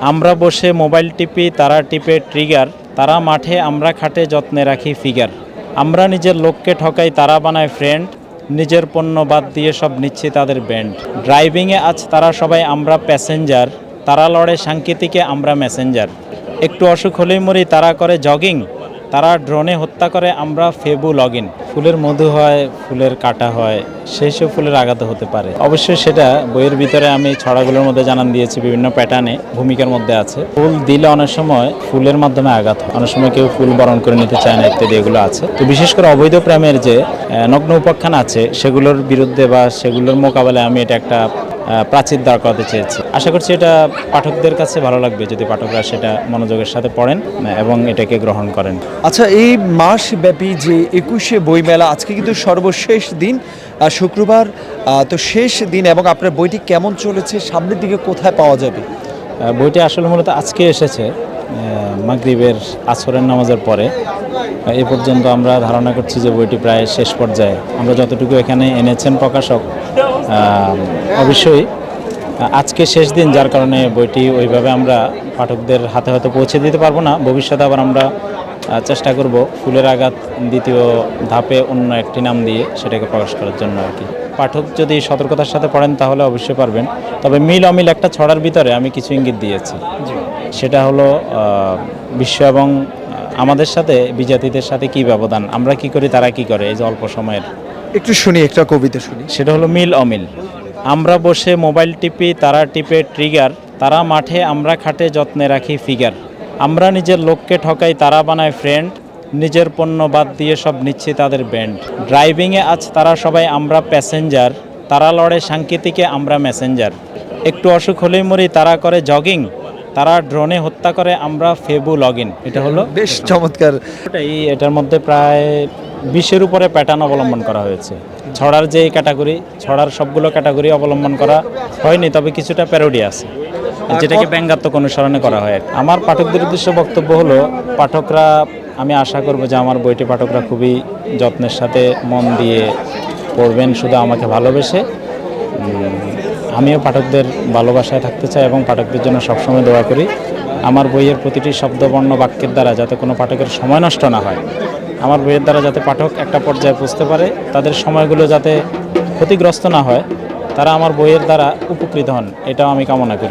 আমরা বসে মোবাইল টিপি, তারা টিপে ট্রিগার তারা মাঠে আমরা খাটে যত্নে রাখি ফিগার আমরা নিজের লোককে ঠকাই, তারা বানায় ফ্রেন্ড নিজের পণ্য বাদ দিয়ে সব নিচ্ছি তাদের ব্যান্ড ড্রাইভিংয়ে আজ তারা সবাই আমরা প্যাসেঞ্জার তারা লড়ে সাংকেতিকে আমরা মেসেঞ্জার একটু অসুখ হলেই মরি, তারা করে জগিং তারা ড্রোনে হত্যা করে আমরা ফেবু লগ ফুলের মধু হয়, ফুলের কাটা হয় সেই সব ফুলের আঘাত হতে পারে। অবশ্যই সেটা বইয়ের ভিতরে আমি ছড়াগুলোর মধ্যে জানান দিয়েছি, বিভিন্ন প্যাটার্নে ভূমিকার মধ্যে আছে। ফুল দিলে অনেক সময় ফুলের মাধ্যমে আঘাত হয়। অনেক সময় কেউ ফুল বরণ করে নিতে চায় না, ইত্যাদি এগুলো আছে। তো বিশেষ করে অবৈধ প্রেমের যে নগ্ন উপাখ্যান আছে, সেগুলোর বিরুদ্ধে বা সেগুলোর মোকাবেলায় আমি এটা একটা প্রাচীর দাঁড় করাতে চেয়েছি। আশা করছি এটা পাঠকদের কাছে ভালো লাগবে যদি পাঠকরা সেটা মনোযোগের সাথে পড়েন এবং এটাকে গ্রহণ করেন। আচ্ছা এই মাস ব্যাপী যে একুশে বইমেলা আজকে কিন্তু সর্বশেষ দিন শুক্রবার তো শেষ দিন এবং আপনার বইটি কেমন চলেছে সামনের দিকে কোথায় পাওয়া যাবে? বইটি আসলে মূলত আজকে এসেছে। মাগরিবের আসরের নামাজের পরে এ পর্যন্ত আমরা ধারণা করছি যে বইটি প্রায় শেষ পর্যায়ে। আমরা যতটুকু এখানে এনেছেন প্রকাশক অবশ্যই, আজকে শেষ দিন, যার কারণে বইটি ওইভাবে আমরা পাঠকদের হাতে হয়তো পৌঁছে দিতে পারব না। ভবিষ্যতে আবার আমরা চেষ্টা করব ফুলের আঘাত দ্বিতীয় ধাপে অন্য একটি নাম দিয়ে সেটাকে প্রকাশ করার জন্য আর কি। পাঠক যদি সতর্কতার সাথে পড়েন তাহলে অবশ্যই পারবেন। তবে মিল অমিল একটা ছড়ার ভিতরে আমি কিছু ইঙ্গিত দিয়েছি। সেটা হলো বিশ্ব এবং আমাদের সাথে বিজাতিদের সাথে কি ব্যবধান? আমরা কি করি তারা কি করে? এই যে অল্প সময়ের। একটু শুনি একটা কবিতা শুনি। সেটা হলো মিল অমিল। আমরা বসে মোবাইল টিপি তারা টিপে ট্রিগার তারা মাঠে আমরা খাটে যত্নে রাখি ফিগার আমরা নিজের লোককে ঠকাই তারা বানায় ফ্রেন্ড নিজের পণ্য বাদ দিয়ে সব নিচ্ছি তাদের ব্যান্ড ড্রাইভিংয়ে আজ তারা সবাই আমরা প্যাসেঞ্জার তারা লড়ে সাংকেতিকে আমরা মেসেঞ্জার একটু অসুখ হলেই মরি তারা করে জগিং তারা ড্রোনে হত্যা করে আমরা ফেবু লগ ইন এটা হলো বেশ চমৎকার। এটাই এটার মধ্যে প্রায় বিশের উপরে প্যাটার্ন অবলম্বন করা হয়েছে। ছড়ার যে ক্যাটাগরি ছড়ার সবগুলো ক্যাটাগরি অবলম্বন করা হয়নি তবে কিছুটা প্যারোডি আছে। যেটাকে ব্যঙ্গাত্মক অনুসরণে করা হয় আমার পাঠকদের উদ্দেশ্য বক্তব্য হলো পাঠকরা আমি আশা করব যে আমার বইটি পাঠকরা খুবই যত্নের সাথে মন দিয়ে পড়বেন শুধু আমাকে ভালোবেসে। আমিও পাঠকদের ভালোবাসায় থাকতে চাই এবং পাঠকদের জন্য সবসময় দোয়া করি। আমার বইয়ের প্রতিটি শব্দবর্ণ বাক্যের দ্বারা যাতে কোনো পাঠকের সময় নষ্ট না হয়। আমার বইয়ের দ্বারা যাতে পাঠক একটা পর্যায়ে বুঝতে পারে, তাদের সময়গুলো যাতে ক্ষতিগ্রস্ত না হয়, তারা আমার বইয়ের দ্বারা উপকৃত হন, এটাও আমি কামনা করি।